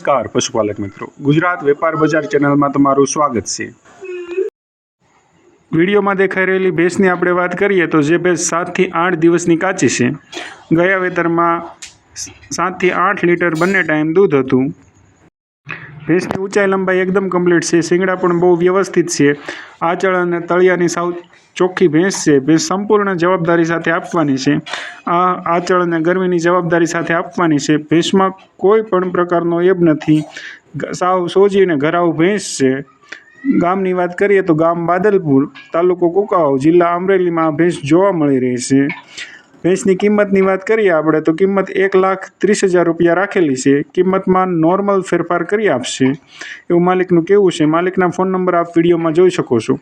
નમસ્કાર, પશુપાલક મિત્રો. ગુજરાત વેપાર બજાર ચેનલમાં તમારું સ્વાગત છે. વિડીયોમાં દેખાઈ રહેલી ભેંસની આપણે વાત કરીએ તો જે ભેંસ સાતથી આઠ દિવસની કાચી છે. ગયા વેતરમાં સાતથી આઠ લીટર બંને ટાઈમ દૂધ હતું. ભેંસની ઊંચાઈ લંબાઈ એકદમ કમ્પ્લીટ છે. શિંગડા પણ બહુ વ્યવસ્થિત છે. આંચળ અને તળિયાની સાવ ચોખ્ખી ભેંસ છે. ભેંસ સંપૂર્ણ જવાબદારી સાથે આપવાની છે. આ આંચળ અને ગરમીની જવાબદારી સાથે આપવાની છે. ભેંસમાં કોઈ પણ પ્રકારનો એબ નથી. સાવ સોજીને ઘરાવ ભેંસ છે. ગામની વાત કરીએ તો ગામ બાદલપુર તાલુકો કુકાવાવ જિલ્લા અમરેલીમાં આ ભેંસ જોવા મળી રહી છે. ભેંસની કિંમતની વાત કરીએ આપણે, તો કિંમત એક લાખ ત્રીસ હજાર રૂપિયા રાખેલી છે. કિંમતમાં નોર્મલ ફેરફાર કરી આપશે. એવું માલિકનું કહેવું છે? માલિકના ફોન નંબર આપ વિડીયોમાં જોઈ શકો છો.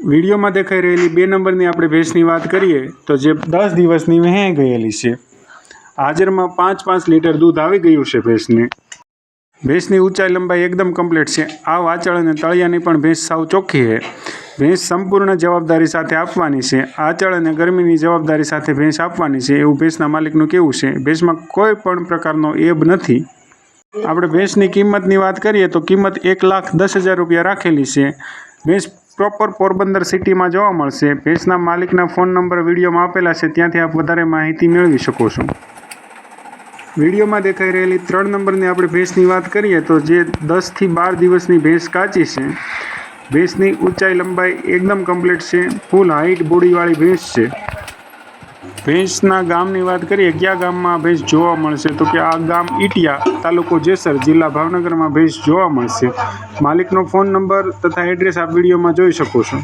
વિડીયોમાં દેખાઈ રહેલી બે નંબરની આપણે ભેંસની વાત કરીએ, તો જે દસ દિવસની વહેં ગયેલી છે. હાજરમાં પાંચ પાંચ લીટર દૂધ આવી ગયું છે ભેંસને. ભેંસની ઊંચાઈ લંબાઈ એકદમ કમ્પ્લીટ છે. આ વાચળ અને તળિયાની પણ ભેંસ સાવ ચોખ્ખી છે. ભેંસ સંપૂર્ણ જવાબદારી સાથે આપવાની છે. આચળ અને ગરમીની જવાબદારી સાથે ભેંસ આપવાની છે એવું ભેંસના માલિકનું કેવું છે? ભેંસમાં કોઈ પણ પ્રકારનો એબ નથી. આપણે ભેંસની કિંમતની વાત કરીએ તો કિંમત એક લાખ દસ હજાર રૂપિયા રાખેલી છે. ભેંસ પ્રોપર પોરબંદર સિટીમાં જોવા મળશે. ભેંસના માલિકના ફોન નંબર વિડીયોમાં આપેલા છે. ત્યાંથી આપ વધારે માહિતી મેળવી શકો છો. વિડીયોમાં દેખાઈ રહેલી ત્રણ નંબરની આપણે ભેંસની વાત કરીએ તો જે દસથી બાર દિવસની ભેંસ કાચી છે. ભેંસની ઊંચાઈ લંબાઈ એકદમ કમ્પ્લીટ છે. ફૂલ હાઈટ બોડીવાળી ભેંસ છે. ભેંસના ગામની વાત કરીએ, કયા ગામમાં ભેંસ જોવા મળશે? તો કે આ ગામ ઈટિયા તાલુકો જેસર, જિલ્લા ભાવનગરમાં ભેંસ જોવા મળશે. માલિકનો ફોન નંબર તથા એડ્રેસ આ વિડીયોમાં જોઈ શકો છો.